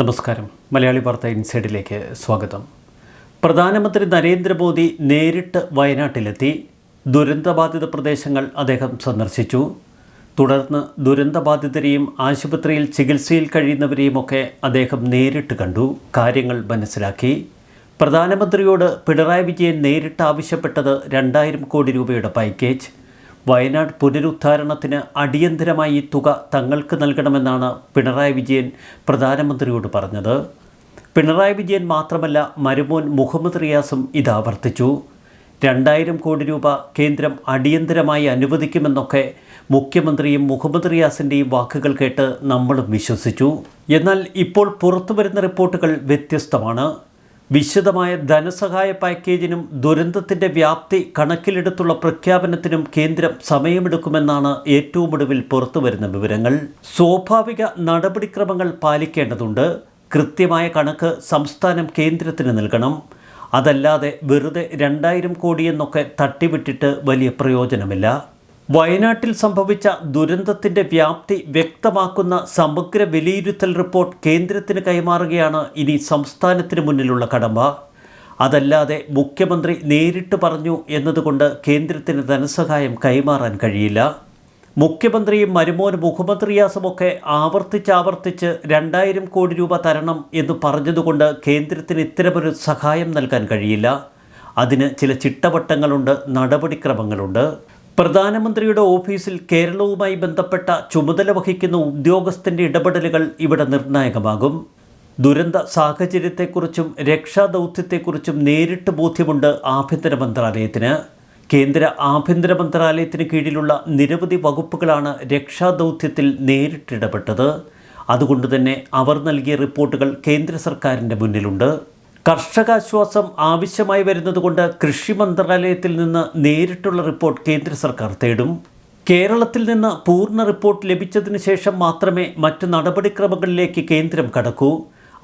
നമസ്കാരം. മലയാളി വാർത്ത ഇൻസൈഡിലേക്ക് സ്വാഗതം. പ്രധാനമന്ത്രി നരേന്ദ്രമോദി നേരിട്ട് വയനാട്ടിലെത്തി. ദുരന്തബാധിത പ്രദേശങ്ങൾ അദ്ദേഹം സന്ദർശിച്ചു. തുടർന്ന് ദുരന്തബാധിതരെയും ആശുപത്രിയിൽ ചികിത്സയിൽ കഴിയുന്നവരെയുമൊക്കെ അദ്ദേഹം നേരിട്ട് കണ്ടു. കാര്യങ്ങൾ മനസ്സിലാക്കി. പ്രധാനമന്ത്രിയോട് പിണറായി വിജയൻ നേരിട്ട് ആവശ്യപ്പെട്ടത് രണ്ടായിരം കോടി രൂപയുടെ പാക്കേജ് വയനാട് പുനരുദ്ധാരണത്തിന് അടിയന്തരമായി തുക തങ്ങൾക്ക് നൽകണമെന്നാണ് പിണറായി വിജയൻ പ്രധാനമന്ത്രിയോട് പറഞ്ഞത്. പിണറായി വിജയൻ മാത്രമല്ല മരുമോൻ മുഹമ്മദ് റിയാസും ഇത് ആവർത്തിച്ചു. രണ്ടായിരം കോടി രൂപ കേന്ദ്രം അടിയന്തരമായി അനുവദിക്കുമെന്നൊക്കെ മുഖ്യമന്ത്രിയും മുഹമ്മദ് റിയാസിന്റെയും വാക്കുകൾ കേട്ട് നമ്മളും വിശ്വസിച്ചു. എന്നാൽ ഇപ്പോൾ പുറത്തു വരുന്ന റിപ്പോർട്ടുകൾ വ്യത്യസ്തമാണ്. വിശദമായ ധനസഹായ പാക്കേജിനും ദുരന്തത്തിന്റെ വ്യാപ്തി കണക്കിലെടുത്തുള്ള പ്രഖ്യാപനത്തിനും കേന്ദ്രം സമയമെടുക്കുമെന്നാണ് ഏറ്റവും ഒടുവിൽ പുറത്തുവരുന്ന വിവരങ്ങൾ. സ്വാഭാവിക നടപടിക്രമങ്ങൾ പാലിക്കേണ്ടതുണ്ട്. കൃത്യമായ കണക്ക് സംസ്ഥാനം കേന്ദ്രത്തിന് നൽകണം. അതല്ലാതെ വെറുതെ രണ്ടായിരം കോടിയെന്നൊക്കെ തട്ടിവിട്ടിട്ട് വലിയ പ്രയോജനമില്ല. വയനാട്ടിൽ സംഭവിച്ച ദുരന്തത്തിന്റെ വ്യാപ്തി വ്യക്തമാക്കുന്ന സമഗ്ര വിലയിരുത്തൽ റിപ്പോർട്ട് കേന്ദ്രത്തിന് കൈമാറുകയാണ് ഇനി സംസ്ഥാനത്തിന് മുന്നിലുള്ള കടമ്പ. അതല്ലാതെ മുഖ്യമന്ത്രി നേരിട്ട് പറഞ്ഞു എന്നതുകൊണ്ട് കേന്ദ്രത്തിന് ധനസഹായം കൈമാറാൻ കഴിയില്ല. മുഖ്യമന്ത്രിയും മരുമോൻ മുഹമ്മദ് റിയാസുമൊക്കെ ആവർത്തിച്ചാവർത്തിച്ച് രണ്ടായിരം കോടി രൂപ തരണം എന്ന് പറഞ്ഞതുകൊണ്ട് കേന്ദ്രത്തിന് ഇത്തരമൊരു സഹായം നൽകാൻ കഴിയില്ല. അതിന് ചില ചിട്ടവട്ടങ്ങളുണ്ട് നടപടിക്രമങ്ങളുണ്ട്. പ്രധാനമന്ത്രിയുടെ ഓഫീസിൽ കേരളവുമായി ബന്ധപ്പെട്ട ചുമതല വഹിക്കുന്ന ഉദ്യോഗസ്ഥന്റെ ഇടപെടലുകൾ ഇവിടെ നിർണായകമാകും. ദുരന്ത സാഹചര്യത്തെക്കുറിച്ചും രക്ഷാദൗത്യത്തെക്കുറിച്ചും നേരിട്ട് ബോധ്യമുണ്ട് ആഭ്യന്തര മന്ത്രാലയത്തിന്. കേന്ദ്ര ആഭ്യന്തര മന്ത്രാലയത്തിന് കീഴിലുള്ള നിരവധി വകുപ്പുകളാണ് രക്ഷാദൗത്യത്തിൽ നേരിട്ടിടപെട്ടത് അതുകൊണ്ട് തന്നെ അവർ നൽകിയ റിപ്പോർട്ടുകൾ കേന്ദ്ര സർക്കാരിന്റെ മുന്നിലുണ്ട്. കർഷകാശ്വാസം ആവശ്യമായി വരുന്നതുകൊണ്ട് കൃഷി മന്ത്രാലയത്തിൽ നിന്ന് നേരിട്ടുള്ള റിപ്പോർട്ട് കേന്ദ്ര സർക്കാർ തേടും. കേരളത്തിൽ നിന്ന് പൂർണ റിപ്പോർട്ട് ലഭിച്ചതിന് ശേഷം മാത്രമേ മറ്റ് നടപടിക്രമങ്ങളിലേക്ക് കേന്ദ്രം കടക്കൂ.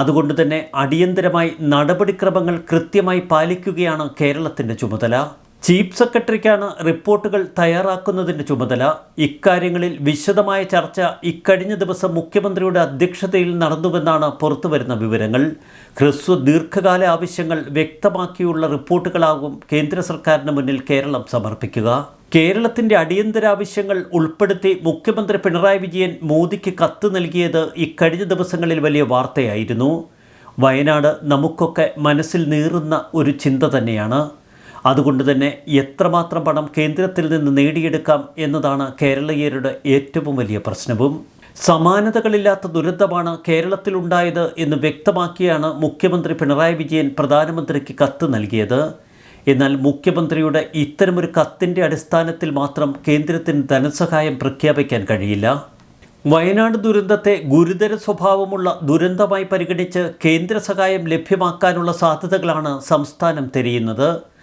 അതുകൊണ്ട് തന്നെ അടിയന്തരമായി നടപടിക്രമങ്ങൾ കൃത്യമായി പാലിക്കുകയാണ് കേരളത്തിന്റെ ചുമതല. ചീഫ് സെക്രട്ടറിക്കാണ് റിപ്പോർട്ടുകൾ തയ്യാറാക്കുന്നതിന്റെ ചുമതല. ഇക്കാര്യങ്ങളിൽ വിശദമായ ചർച്ച ഇക്കഴിഞ്ഞ ദിവസം മുഖ്യമന്ത്രിയുടെ അധ്യക്ഷതയിൽ നടന്നുവെന്നാണ് പുറത്തുവരുന്ന വിവരങ്ങൾ. ഹ്രസ്വ ദീർഘകാല ആവശ്യങ്ങൾ വ്യക്തമാക്കിയുള്ള റിപ്പോർട്ടുകളാകും കേന്ദ്ര സർക്കാരിന് മുന്നിൽ കേരളം സമർപ്പിക്കുക. കേരളത്തിന്റെ അടിയന്തരാവശ്യങ്ങൾ ഉൾപ്പെടുത്തി മുഖ്യമന്ത്രി പിണറായി വിജയൻ മോദിക്ക് കത്ത് നൽകിയത് ഇക്കഴിഞ്ഞ ദിവസങ്ങളിൽ വലിയ വാർത്തയായിരുന്നു. വയനാട് നമുക്കൊക്കെ മനസ്സിൽ നീറുന്ന ഒരു ചിന്ത തന്നെയാണ്. അതുകൊണ്ട് തന്നെ എത്രമാത്രം പണം കേന്ദ്രത്തിൽ നിന്ന് നേടിയെടുക്കാം എന്നതാണ് കേരളീയരുടെ ഏറ്റവും വലിയ പ്രശ്നവും. സമാനതകളില്ലാത്ത ദുരന്തമാണ് കേരളത്തിലുണ്ടായത് എന്ന് വ്യക്തമാക്കിയാണ് മുഖ്യമന്ത്രി പിണറായി വിജയൻ പ്രധാനമന്ത്രിക്ക് കത്ത് നൽകിയത്. എന്നാൽ മുഖ്യമന്ത്രിയുടെ ഇത്തരമൊരു കത്തിന്റെ അടിസ്ഥാനത്തിൽ മാത്രം കേന്ദ്രത്തിന് ധനസഹായം പ്രഖ്യാപിക്കാൻ കഴിയില്ല. വയനാട് ദുരന്തത്തെ ഗുരുതര സ്വഭാവമുള്ള ദുരന്തമായി പരിഗണിച്ച് കേന്ദ്ര സഹായം ലഭ്യമാക്കാനുള്ള സാധ്യതകളാണ് സംസ്ഥാനം തിരയുന്നത്.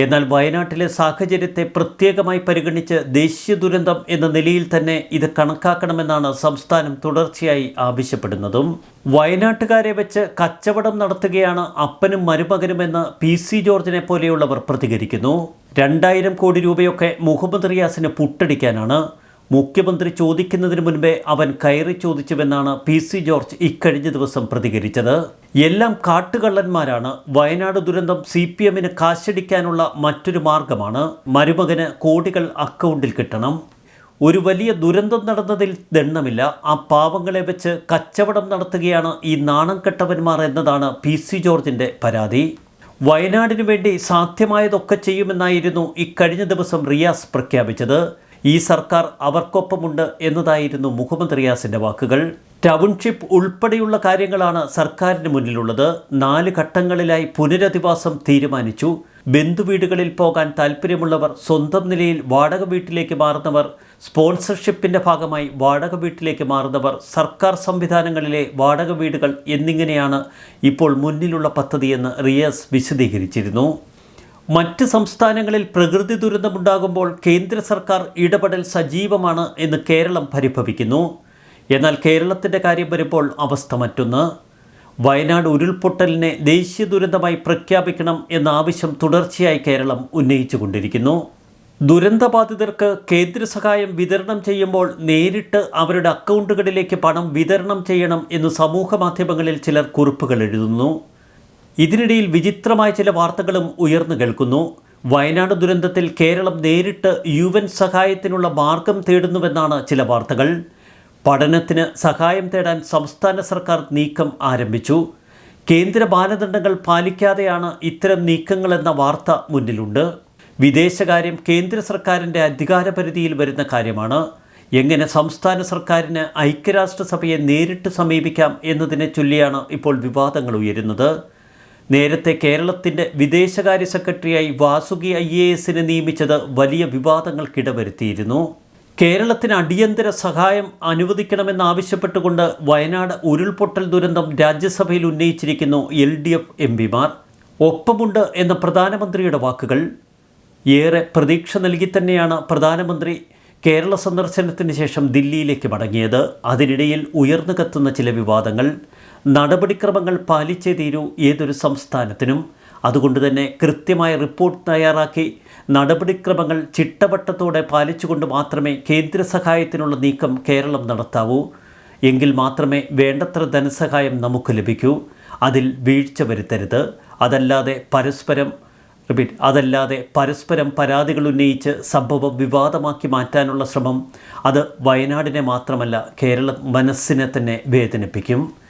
എന്നാൽ വയനാട്ടിലെ സാഹചര്യത്തെ പ്രത്യേകമായി പരിഗണിച്ച് ദേശീയ ദുരന്തം എന്ന നിലയിൽ തന്നെ ഇത് കണക്കാക്കണമെന്നാണ് സംസ്ഥാനം തുടർച്ചയായി ആവശ്യപ്പെടുന്നതും. വയനാട്ടുകാരെ വെച്ച് കച്ചവടം നടത്തുകയാണ് അപ്പനും മരുമകനുമെന്ന് പി സി ജോർജിനെ പോലെയുള്ളവർ പ്രതികരിക്കുന്നു. രണ്ടായിരം കോടി രൂപയൊക്കെ മുഹമ്മദ് റിയാസിന് പുട്ടടിക്കാനാണ് മുഖ്യമന്ത്രി ചോദിക്കുന്നതിന് മുൻപേ അവൻ കയറി ചോദിച്ചുവെന്നാണ് പി സി ജോർജ് ഇക്കഴിഞ്ഞ ദിവസം പ്രതികരിച്ചത്. എല്ലാം കാട്ടുകള്ളന്മാരാണ്. വയനാട് ദുരന്തം സി പി എമ്മിന് കാശടിക്കാനുള്ള മറ്റൊരു മാർഗമാണ്. മരുമകന് കോടികൾ അക്കൗണ്ടിൽ കിട്ടണം. ഒരു വലിയ ദുരന്തം നടന്നതിൽ ദണ്ണമില്ല ആ പാവങ്ങളെ വെച്ച് കച്ചവടം നടത്തുകയാണ് ഈ നാണം കെട്ടവന്മാർ എന്നതാണ് പി സി ജോർജിന്റെ പരാതി. വയനാടിനു വേണ്ടി സാധ്യമായതൊക്കെ ചെയ്യുമെന്നായിരുന്നു ഇക്കഴിഞ്ഞ ദിവസം റിയാസ് പ്രഖ്യാപിച്ചത്. ഈ സർക്കാർ അവർക്കൊപ്പമുണ്ട് എന്നതായിരുന്നു മുഹമ്മദ് റിയാസിന്റെ വാക്കുകൾ. ടൗൺഷിപ്പ് ഉൾപ്പെടെയുള്ള കാര്യങ്ങളാണ് സർക്കാരിന് മുന്നിലുള്ളത്. നാല് ഘട്ടങ്ങളിലായി പുനരധിവാസം തീരുമാനിച്ചു. ബന്ധുവീടുകളിൽ പോകാൻ താല്പര്യമുള്ളവർ സ്വന്തം നിലയിൽ വാടക വീട്ടിലേക്ക് മാറുന്നവർ സ്പോൺസർഷിപ്പിന്റെ ഭാഗമായി വാടക വീട്ടിലേക്ക് മാറുന്നവർ സർക്കാർ സംവിധാനങ്ങളിലെ വാടക വീടുകൾ എന്നിങ്ങനെയാണ് ഇപ്പോൾ മുന്നിലുള്ള പദ്ധതിയെന്ന് റിയസ് വിശദീകരിച്ചിരുന്നു. മറ്റ് സംസ്ഥാനങ്ങളിൽ പ്രകൃതി ദുരന്തമുണ്ടാകുമ്പോൾ കേന്ദ്ര സർക്കാർ ഇടപെടൽ സജീവമാണ് എന്ന് കേരളം പരിഭവിക്കുന്നു. എന്നാൽ കേരളത്തിന്റെ കാര്യം വരുമ്പോൾ അവസ്ഥ മറ്റൊന്ന്. വയനാട് ഉരുൾപൊട്ടലിനെ ദേശീയ ദുരന്തമായി പ്രഖ്യാപിക്കണം എന്ന ആവശ്യം തുടർച്ചയായി കേരളം ഉന്നയിച്ചുകൊണ്ടിരിക്കുന്നു. ദുരന്തബാധിതർക്ക് കേന്ദ്ര സഹായം വിതരണം ചെയ്യുമ്പോൾ നേരിട്ട് അവരുടെ അക്കൗണ്ടുകളിലേക്ക് പണം വിതരണം ചെയ്യണം എന്ന് സമൂഹ മാധ്യമങ്ങളിൽ ചിലർ കുറിപ്പുകൾ എഴുതുന്നു. ഇതിനിടയിൽ വിചിത്രമായ ചില വാർത്തകളും ഉയർന്നു കേൾക്കുന്നു. വയനാട് ദുരന്തത്തിൽ കേരളം നേരിട്ട് യു എൻ സഹായത്തിനുള്ള മാർഗം തേടുന്നുവെന്നാണ് ചില വാർത്തകൾ. പഠനത്തിന് സഹായം തേടാൻ സംസ്ഥാന സർക്കാർ നീക്കം ആരംഭിച്ചു. കേന്ദ്ര മാനദണ്ഡങ്ങൾ പാലിക്കാതെയാണ് ഇത്തരം നീക്കങ്ങളെന്ന വാർത്ത മുന്നിലുണ്ട്. വിദേശകാര്യം കേന്ദ്ര സർക്കാരിന്റെ അധികാരപരിധിയിൽ വരുന്ന കാര്യമാണ്. എങ്ങനെ സംസ്ഥാന സർക്കാരിന് ഐക്യരാഷ്ട്രസഭയെ നേരിട്ട് സമീപിക്കാം എന്നതിനെ ചൊല്ലിയാണ് ഇപ്പോൾ വിവാദങ്ങൾ ഉയരുന്നത്. നേരത്തെ കേരളത്തിന്റെ വിദേശകാര്യ സെക്രട്ടറിയായി വാസുകി ഐ എ എസിനെ നിയമിച്ചത് വലിയ വിവാദങ്ങൾക്കിടവരുത്തിയിരുന്നു. കേരളത്തിന് അടിയന്തര സഹായം അനുവദിക്കണമെന്നാവശ്യപ്പെട്ടുകൊണ്ട് വയനാട് ഉരുൾപൊട്ടൽ ദുരന്തം രാജ്യസഭയിൽ ഉന്നയിച്ചിരിക്കുന്നു എൽ ഡി എഫ് എം പിമാർ. ഒപ്പമുണ്ട് എന്ന പ്രധാനമന്ത്രിയുടെ വാക്കുകൾ. ഏറെ പ്രതീക്ഷ നൽകി തന്നെയാണ് പ്രധാനമന്ത്രി കേരള സന്ദർശനത്തിന് ശേഷം ദില്ലിയിലേക്ക് മടങ്ങിയത്. അതിനിടയിൽ ഉയർന്നു കത്തുന്ന ചില വിവാദങ്ങൾ. നടപടിക്രമങ്ങൾ പാലിച്ചേ തീരൂ ഏതൊരു സംസ്ഥാനത്തിനും. അതുകൊണ്ട് തന്നെ കൃത്യമായ റിപ്പോർട്ട് തയ്യാറാക്കി നടപടിക്രമങ്ങൾ ചിട്ടവട്ടത്തോടെ പാലിച്ചുകൊണ്ട് മാത്രമേ കേന്ദ്ര സഹായത്തിനുള്ള നീക്കം കേരളം നടത്താവൂ. എങ്കിൽ മാത്രമേ വേണ്ടത്ര ധനസഹായം നമുക്ക് ലഭിക്കൂ. അതിൽ വീഴ്ച വരുത്തരുത്. അതല്ലാതെ പരസ്പരം റിപ്പീറ്റ് അതല്ലാതെ പരസ്പരം പരാതികൾ ഉന്നയിച്ച് സംഭവം വിവാദമാക്കി മാറ്റാനുള്ള ശ്രമം അത് വയനാടിനെ മാത്രമല്ല കേരള മനസ്സിനെ തന്നെ വേദനിപ്പിക്കും.